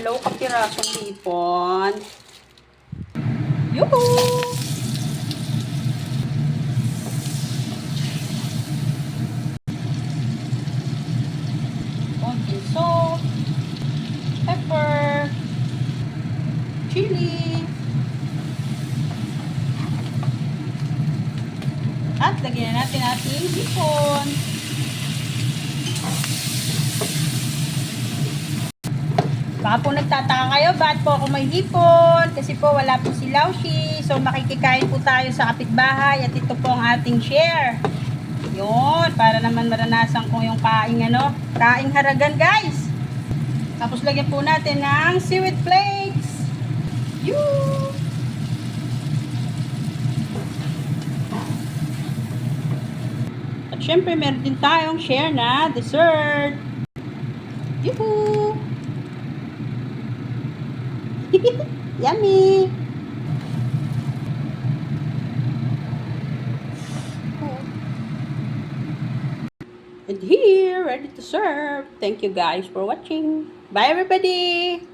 Hello, kapirasong hipon. Yuhu! Konting salt, pepper, chili, at lagyan na natin ating hipon. Baka po nagtataka kayo, ba't po ako may hipon? Kasi po wala po si Laushi. So makikikain po tayo sa kapitbahay at ito po ang ating share. Yun, para naman maranasan ko yung kaing ano, kaing haragan guys. Tapos lagyan po natin ng seaweed flakes. Yun! At syempre meron din tayong share na dessert. Yuhu! Yummy! And here, ready to serve. Thank you guys for watching. Bye everybody!